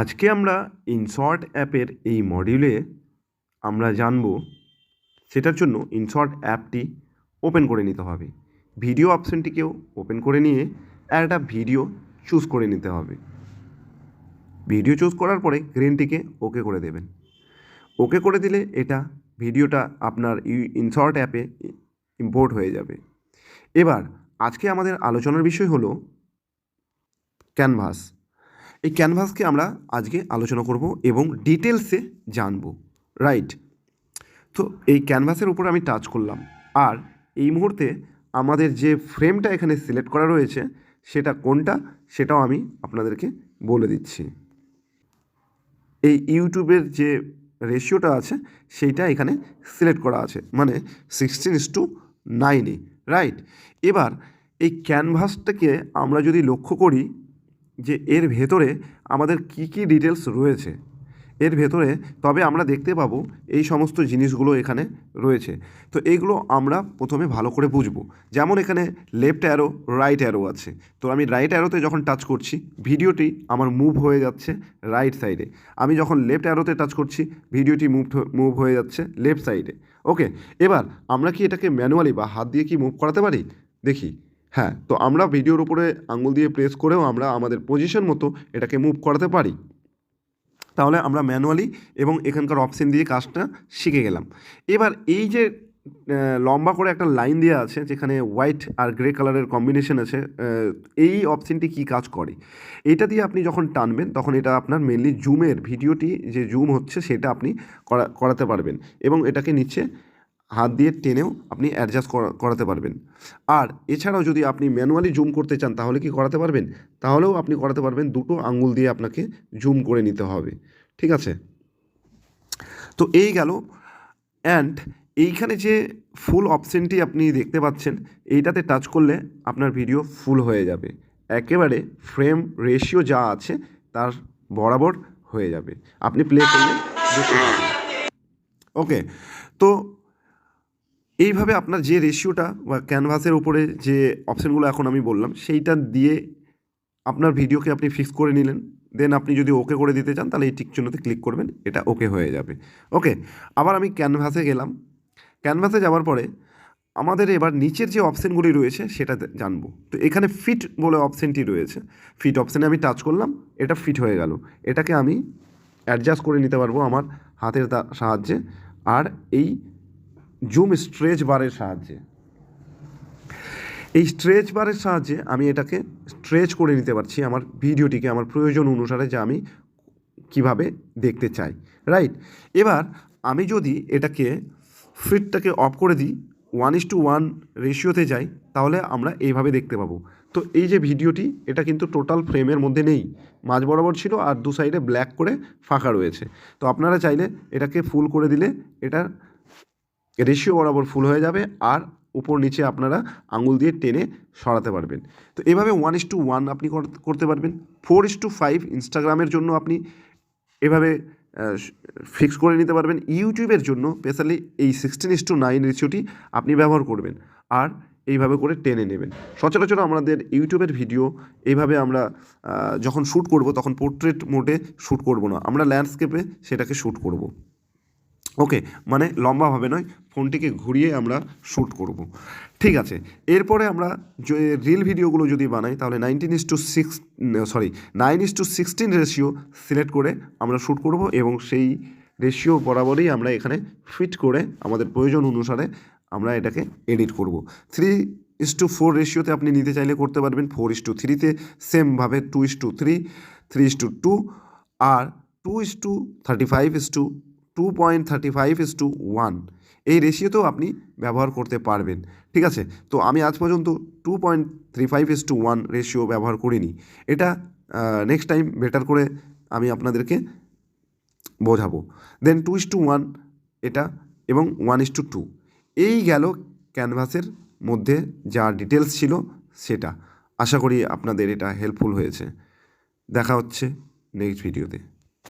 আজকে আমরা ইনশর্ট অ্যাপের এই মডিউলে আমরা জানব সেটার জন্য ইনশর্ট অ্যাপটি ওপেন করে নিতে হবে। ভিডিও অপশানটিকেও ওপেন করে নিয়ে একটা ভিডিও চুজ করে নিতে হবে। ভিডিও চুজ করার পরে গ্রিনটিকে ওকে করে দেবেন। ওকে করে দিলে এটা ভিডিওটা আপনার ইনশর্ট অ্যাপে ইম্পোর্ট হয়ে যাবে। এবার আজকে আমাদের আলোচনার বিষয় হলো ক্যানভাস এই ক্যানভাসকে আমরা আজকে আলোচনা করব এবং ডিটেলসে জানব, রাইট? তো এই ক্যানভাসের উপর আমি টাচ করলাম। আর এই মুহূর্তে আমাদের যে ফ্রেমটা এখানে সিলেক্ট করা রয়েছে, সেটা কোনটা সেটাও আমি আপনাদেরকে বলে দিচ্ছি। এই ইউটিউবের যে রেশিওটা আছে, সেইটা এখানে সিলেক্ট করা আছে মানে সিক্সটিন ইস টু নাইনে রাইট? এবার এই ক্যানভাসটাকে আমরা যদি লক্ষ্য করি যে এর ভেতরে আমাদের কি কি ডিটেলস রয়েছে। এর ভেতরে তবে আমরা দেখতে পাবো এই সমস্ত জিনিসগুলো এখানে রয়েছে। তো এইগুলো আমরা প্রথমে ভালো করে বুঝব। যেমন এখানে লেফট অ্যারো রাইট অ্যারো আছে। তো আমি রাইট অ্যারোতে যখন টাচ করছি, ভিডিওটি আমার মুভ হয়ে যাচ্ছে রাইট সাইডে আমি যখন লেফট অ্যারোতে টাচ করছি, ভিডিওটি মুভ মুভ হয়ে যাচ্ছে লেফট সাইডে ওকে এবার আমরা কি এটাকে ম্যানুয়ালি বা হাত দিয়ে কি মুভ করাতে পারি? দেখি। হ্যাঁ তো আমরা ভিডিওর উপরে আঙুল দিয়ে প্রেস করেও আমরা আমাদের পজিশন মতো এটাকে মুভ করাতে পারি। তাহলে আমরা ম্যানুয়ালি এবং এখানকার অপশন দিয়ে কাজটা শিখে গেলাম। এবার এই যে লম্বা করে একটা লাইন দেওয়া আছে, যেখানে হোয়াইট আর গ্রে কালারের কম্বিনেশন আছে এই অপশনটি কি কাজ করে? এটা দিয়ে আপনি যখন টানবেন, তখন এটা আপনার মেনলি জুমের ভিডিওটি যে জুম হচ্ছে, সেটা আপনি করা, করাতে পারবেন এবং এটাকে নিচে হাত দিয়ে টেনেও আপনি অ্যাডজাস্ট করাতে পারবেন। আর এছাড়াও যদি আপনি ম্যানুয়ালি জুম করতে চান, তাহলে কি করাতে পারবেন? তাহলেও আপনি করাতে পারবেন দুটো আঙ্গুল দিয়ে আপনাকে জুম করে নিতে হবে। ঠিক আছে? তো এই গেল। অ্যান্ড এইখানে যে ফুল অপশনটি আপনি দেখতে পাচ্ছেন, এইটাতে টাচ করলে আপনার ভিডিও ফুল হয়ে যাবে। একেবারে ফ্রেম রেশিও যা আছে, তার বরাবর হয়ে যাবে। আপনি প্লে করলে ওকে তো এইভাবে আপনার যে রেশিওটা বা ক্যানভাসের উপরে যে অপশানগুলো এখন আমি বললাম, সেইটা দিয়ে আপনার ভিডিওকে আপনি ফিক্স করে নিলেন। দেন আপনি যদি ওকে করে দিতে চান, তাহলে এই টিক চিহ্নতে ক্লিক করবেন, এটা ওকে হয়ে যাবে। ওকে আবার আমি ক্যানভাসে গেলাম। ক্যানভাসে যাওয়ার পরে আমাদের এবার নিচের যে অপশানগুলি রয়েছে, সেটা জানব। তো এখানে ফিট বলে অপশানটি রয়েছে। ফিট অপশানে আমি টাচ করলাম, এটা ফিট হয়ে গেল। এটাকে আমি অ্যাডজাস্ট করে নিতে পারব আমার হাতের সাহায্যে। আর এই জুম স্ট্রেচ বারের সাহায্যে। এই স্ট্রেচ বারের সাহায্যে আমি এটাকে স্ট্রেচ করে নিতে পারছি আমার ভিডিওটিকে আমার প্রয়োজন অনুসারে যে আমি কীভাবে দেখতে চাই রাইট এবার আমি যদি এটাকে ফিটটাকে অফ করে দিই ওয়ান ইস টু ওয়ান রেশিওতে যাই, তাহলে আমরা এইভাবে দেখতে পাবো। তো এই যে ভিডিওটি, এটা কিন্তু টোটাল ফ্রেমের মধ্যে নেই। মাঝ বরাবর ছিল আর দু সাইডে ব্ল্যাক করে ফাঁকা রয়েছে। তো আপনারা চাইলে এটাকে ফুল করে দিলে এটা রেশিও বরাবর ফুল হয়ে যাবে আর উপর নিচে আপনারা আঙুল দিয়ে টেনে সরাতে পারবেন। তো এভাবে ওয়ান ইস টু ওয়ান আপনি কর- করতে পারবেন। ফোর ইস টু ফাইভ ইনস্টাগ্রামের জন্য আপনি এভাবে ফিক্স করে নিতে পারবেন। ইউটিউবের জন্য স্পেশালি এই সিক্সটিন ইস টু নাইন রেশিওটি আপনি ব্যবহার করবেন আর এইভাবে করে টেনে নেবেন। সচরাচর আমাদের ইউটিউবের ভিডিও এইভাবে আমরা যখন শ্যুট করব তখন পোর্ট্রেট মোডে শ্যুট করব না। আমরা ল্যান্ডস্কেপে সেটাকে শ্যুট করব। ওকে মানে লম্বাভাবে নয়, ফোনটিকে ঘুরিয়ে আমরা শ্যুট করব। ঠিক আছে, এরপরে আমরা যে রিল ভিডিওগুলো যদি বানাই, তাহলে nineteen is to six sorry nine is to sixteen ratio select করে আমরা শ্যুট করব এবং সেই রেশিও বরাবরই আমরা এখানে ফিট করে আমাদের প্রয়োজন অনুসারে আমরা এটাকে এডিট করব। থ্রি ইস টু ফোর রেশিওতে আপনি নিতে চাইলে করতে পারবেন ফোর ইস টু থ্রিতে সেমভাবে two is to three three is to two R two is to thirty five is to two point thirty five is to one এই রেশিওতেও আপনি ব্যবহার করতে পারবেন, ঠিক আছে? তো আমি আজ পর্যন্ত two point three five is to one ratio ব্যবহার করিনি। এটা নেক্সট টাইম বেটার করে আমি আপনাদেরকে বোঝাবো। Then two is to one এটা, এবং ওয়ান ইস টু টু এই গেল ক্যানভাসের মধ্যে যা ডিটেলস ছিল সেটা। আশা করি আপনাদের এটা হেল্পফুল হয়েছে। দেখা হচ্ছে নেক্সট ভিডিওতে